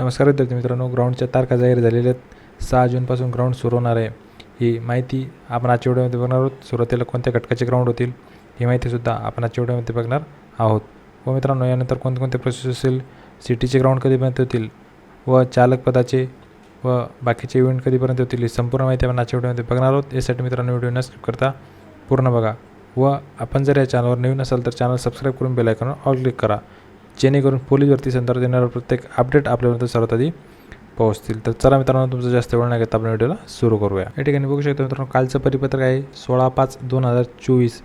नमस्कार विद्यार्थी मित्रांनो ग्राउंडच्या तारखा जाहीर झालेल्या आहेत. सहा जूनपासून ग्राउंड सुरू होणार आहे. ही माहिती आपण आजच्या व्हिडिओमध्ये बघणार आहोत. सुरुवातीला कोणत्या घटकाचे ग्राउंड होतील ही माहितीसुद्धा आपण आजच्या व्हिडिओमध्ये बघणार आहोत. व मित्रांनो यानंतर कोणते प्रोसेस असेल सिटीचे ग्राउंड कधीपर्यंत होतील व चालक पदाचे व बाकीचे इव्हेंट कधीपर्यंत होतील ही संपूर्ण माहिती आपण आजच्या व्हिडिओमध्ये बघणार आहोत. यासाठी मित्रांनो व्हिडिओ न स्किप करता पूर्ण बघा. व आपण जर या चॅनलवर नवीन असाल तर चॅनल सबस्क्राईब करून बेल आयकॉनवर ऑल क्लिक करा. जेणेकरून पोलीस भरती संदर्भात येणारा प्रत्येक अपडेट आपल्यापर्यंत सर्वात आधी पोहोचतील. तर चला मित्रांनो तुमचं जास्त वेळ नाही घेता आपण व्हिडिओला सुरू करूया. या ठिकाणी बघू शकता मित्रांनो कालचं परिपत्रक आहे सोळा पाच दोन हजार चोवीस.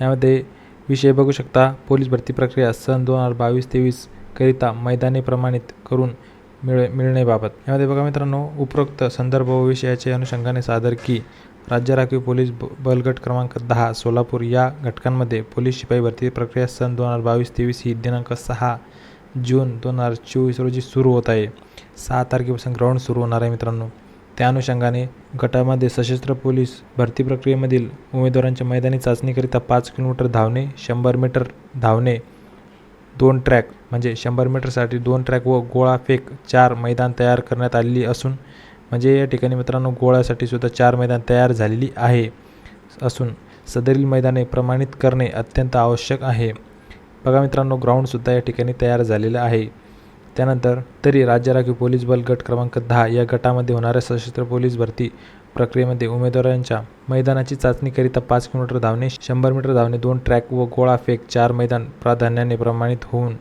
यामध्ये विषय बघू शकता पोलीस भरती प्रक्रिया सन दोन हजार बावीस तेवीस करिता मैदानी प्रमाणित करून मिळ मिळण्याबाबत. यामध्ये बघा मित्रांनो उपरोक्त संदर्भ व विषयाचे अनुषंगाने सादर की राज्य राखीव पोलीस ब बलगट क्रमांक दहा सोलापूर या घटकांमध्ये पोलीस शिपाई भरती प्रक्रिया सन दोन हजार बावीस तेवीस ही दिनांक सहा जून दोन हजार चोवीस रोजी सुरू होत आहे. सहा तारखेपासून ग्राउंड सुरू होणार आहे मित्रांनो. त्या अनुषंगाने गटामध्ये सशस्त्र पोलीस भरती प्रक्रियेमधील उमेदवारांच्या मैदानी चाचणीकरिता पाच किलोमीटर धावणे शंभर मीटर धावणे दोन ट्रॅक म्हणजे शंभर मीटरसाठी दोन ट्रॅक व गोळा फेक चार मैदान तयार करण्यात आलेली असून म्हणजे या ठिकाणी मित्रांनो गोळ्यासाठी सुद्धा चार मैदान तयार झालेली आहे. असून सदरील मैदाने प्रमाणित करणे अत्यंत आवश्यक आहे. बघा मित्रांनो ग्राउंडसुद्धा या ठिकाणी तयार झालेलं आहे. त्यानंतर तरी राज्य राखीव पोलीस बल गट क्रमांक दहा या गटामध्ये होणाऱ्या सशस्त्र पोलीस भरती प्रक्रियेमध्ये उमेदवारांच्या मैदानाची चाचणीकरिता पाच किलोमीटर धावणे शंभर मीटर धावणे दोन ट्रॅक व गोळा फेक चार मैदान प्राधान्याने प्रमाणित होऊन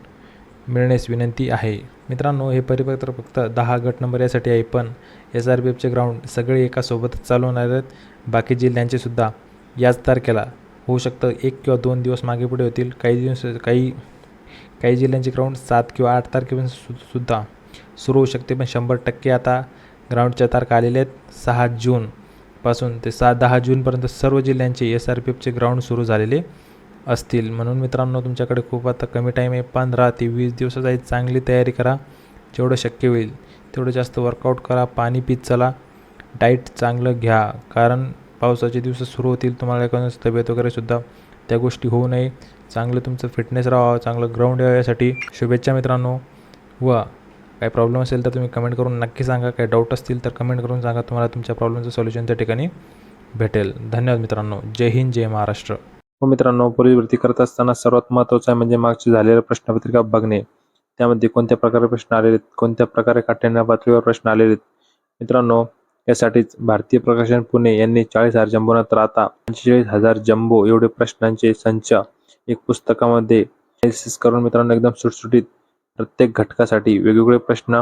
मिळण्यास विनंती आहे. मित्रांनो हे परिपत्र फक्त दहा गट नंबर यासाठी आहे पण एस आर पी एफचे ग्राउंड सगळे एकासोबतच चालवणार आहेत. बाकी जिल्ह्यांचेसुद्धा याच तारखेला होऊ शकतं. एक किंवा दोन दिवस मागे पुढे होतील. काही दिवस काही काही जिल्ह्यांचे ग्राउंड सात किंवा आठ तारखेपासून सु सुद्धा सुरू होऊ शकते पण शंभर टक्के आता ग्राउंडच्या तारखा आलेल्या आहेत. सहा जूनपासून ते सहा दहा जूनपर्यंत सर्व जिल्ह्यांचे एस आर पी एफचे ग्राउंड सुरू झालेले. असतील. म्हणून मित्रांनो तुमच्याकडे खूप आता कमी टाईम आहे. पंधरा ते वीस दिवसाचा एक चांगली तयारी करा. जेवढं शक्य होईल तेवढं जास्त वर्कआउट करा. पाणी पीत चला. डाईट चांगलं घ्या. कारण पावसाचे दिवस सुरू होतील. तुम्हाला एखाद्या तब्येत वगैरेसुद्धा त्या गोष्टी होऊ नये. चांगलं तुमचं फिटनेस राहावं. चांगलं ग्राउंड यावं यासाठी. शुभेच्छा मित्रांनो. व काही प्रॉब्लेम असेल तर तुम्ही कमेंट करून नक्की सांगा. काही डाऊट असतील तर कमेंट करून सांगा. तुम्हाला तुमच्या प्रॉब्लेमचं सोल्युशन त्या ठिकाणी भेटेल. धन्यवाद मित्रांनो. जय हिंद जय महाराष्ट्र. हो मित्रांनो पोलीस भरती करत असताना सर्वात महत्त्वाचं आहे म्हणजे मागची झालेल्या प्रश्नपत्रिका बघणे. त्यामध्ये कोणत्या प्रकारे प्रश्न आलेले आहेत? कोणत्या प्रकारे काठ्यांना पातळीवर प्रश्न आलेले आहेत? मित्रांनो यासाठीच भारतीय प्रकाशन पुणे यांनी चाळीस हजार जम्बो नंतर आता पंचेचाळीस हजार जम्बो एवढे प्रश्नांचे संच एक पुस्तकामध्ये करून मित्रांनो एकदम सुटसुटीत प्रत्येक घटकासाठी वेगवेगळे प्रश्न